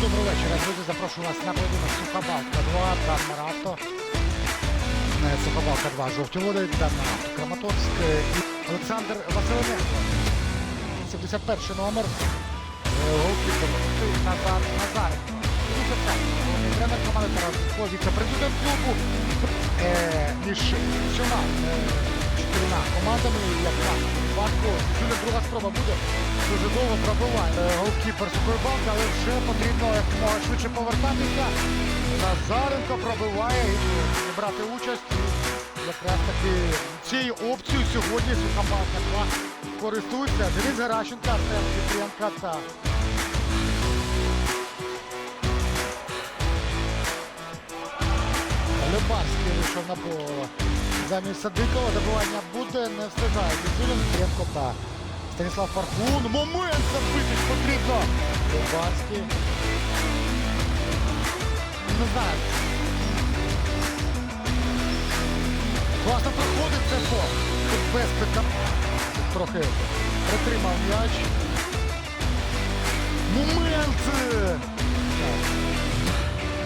доброго вечора. Друзі, запрошую вас на поєдинок Сухобалка 2, Дан Марато. Е, Сухобалка 2, жовті води, Дан Марато. Краматорськ е, Олександр Василенко. 71 номер. Голкіпер Назар Назар. 55. Головний тренер команди Тарас Зубко, віце-президент клубу. Е, Між е, чотирма командами, як так, важко. Сьогодні друга спроба буде. Дуже довго пробиває Е, голкіпер Сухої банки, але вже потрібно якомога швидше повертатися. Назаренко пробиває і брати участь. Якраз таки цією опцією сьогодні Сухобанка 2 користується. Денис Геращенко, Артем Петренко та Любарський вийшов на поле. Замість Садикова добивання буде, не встигає. Зюлін, Петренко та Станіслав Фаркун. Момент забити потрібно. Любарський. Не знаю. Класно проходить це по. Тут без питань. Трохи притримав м'яч. Момент!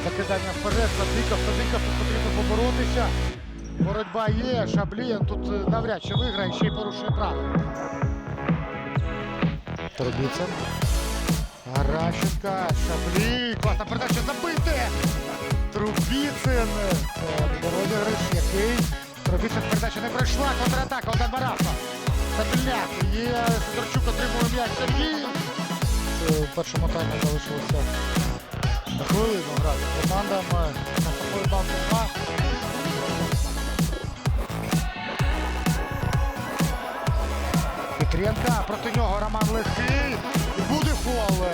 Закидання вперед, Садиков тут потрібно поборотися. Боротьба є, Шаблін тут е, навряд чи виграє, ще й порушує право. Трубіцин. Гаращенка, Шаблій, класна передача забити! Трубіцин. Це розіграш, який. Трубіцин передача не пройшла, контратака, Одан Марафа. Стабільняк. Є Сидорчук отримує м'яч Сергій. В першому таймі залишилося хвилину грати з командами на такої банки 2. Петренка, проти нього Роман Легкий. Буде фол.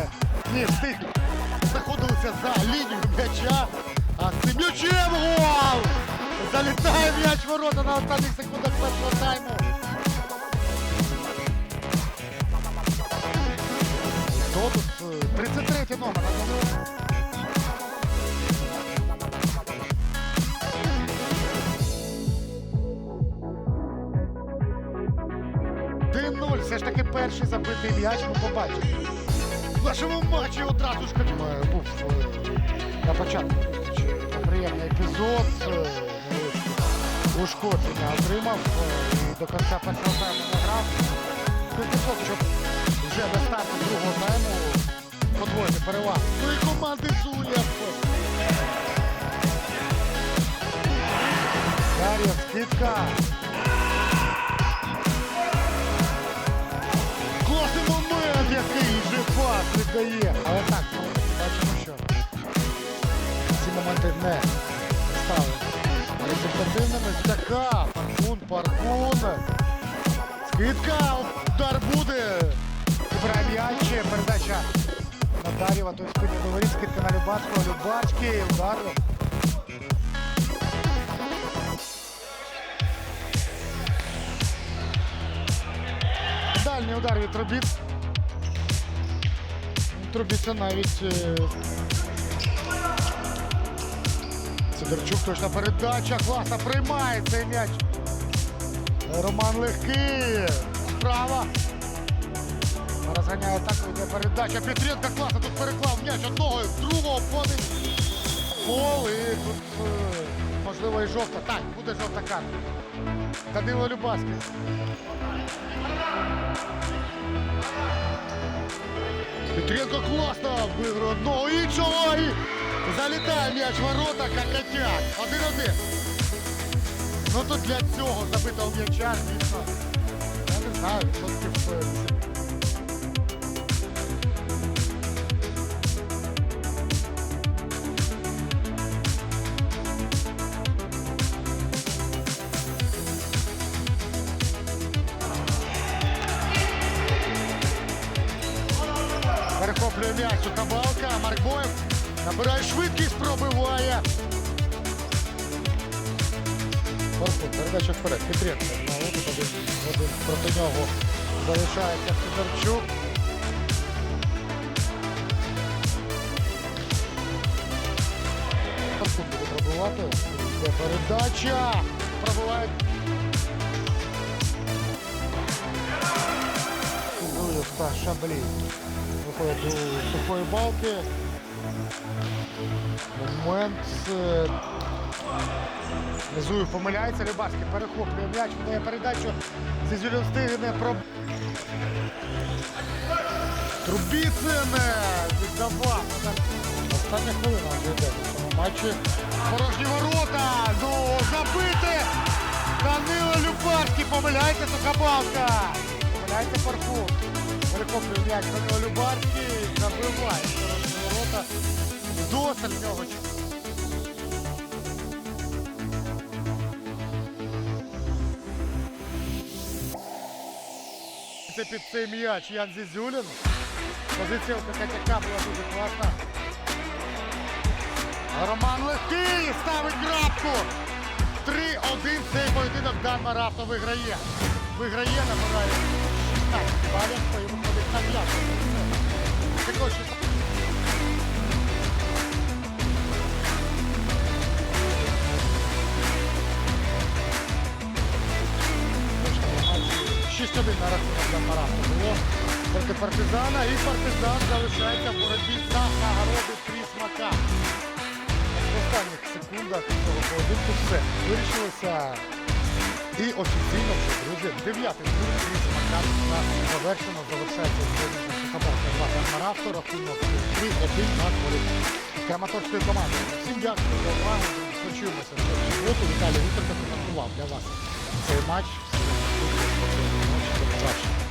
Ні, встиг. Знаходилися за лінією м'яча. А з гол! Залітає м'яч ворота на останніх секундах першого тайму. Хто тут? Е, 33 номер. 1-0. Все ж таки перший забитий м'яч ми побачимо. В нашому матчі одразу ж. Е, Був е, на початку приємний епізод. е, Ушкодження отримав і до кінця першого тайму не грав. Щоб вже до старту другого тайму подвоїти перевагу. Ну і команди Зуєв. Дар'я, скидка. Пас віддає. Але так, бачимо, що ці моменти не стали результативними. Така, паркун, паркун. Скидка, удар буде. М'яч, передача Надарєва, той спині до скидка на Любацького, Любацький, удар. Дальній удар від Трубіт. Трубіться навіть. е, Сидорчук точна передача. Класно приймає цей м'яч. Роман Легкий. Справа. Розганяє так, йде передача. Петренко класно тут переклав м'яч одного, другого. Фол і тут е, можливо і жовта. Так, буде жовта карта. Данило Любаський. Петренко класно виграв одного іншого і залітає м'яч ворота, Какатяк. Один-один. Ну тут для цього забитого м'яча, звісно. Я не знаю, відсотків е, Перехоплює м'яч у Кабалка, Маркбоєв набирає швидкість, пробиває. Паркун, передача вперед. Петренко. Один, проти нього залишається Сидорчук. Паркун буде пробивати. Йде передача. Та Шаблій. Виходить до сухої балки. Момент. е, помиляється. Рибацький перехоплює м'яч, дає передачу. Зізюлін встигне про. Трубіцин віддавав. Остання хвилина вже йде матчі. Порожні ворота. Ну, забити. Данило Любарський. Помиляється Сухобалка. Помиляється Парфур. Перехоплює м'яч Данило Любарський. Забиває порожні ворота. Досаль в нього. Це під цей м'яч Ян Зізюлін. Позиція у Катяка була дуже класна. Роман Легкий ставить крапку. 3-1 цей поєдинок Дан Марафто виграє. Виграє, набирає 16 балів, то йому ходить на п'яту. Також 16. Шість 1 на рахунок проти партизана. І партизан залишається в боротьбі за нагороди. В останніх секундах цього поєдинку все вирішилося. І офіційно вже, друзі, дев'ятий тур у нас завершено. завершається Сухобалка 2 Дан Марафто. Рахунок 3-1 на користь Краматорської команди. Всім дякую за увагу. Почуємося в суботу. Віталій Вітерка коментував для вас цей матч. Всім дякую побачення.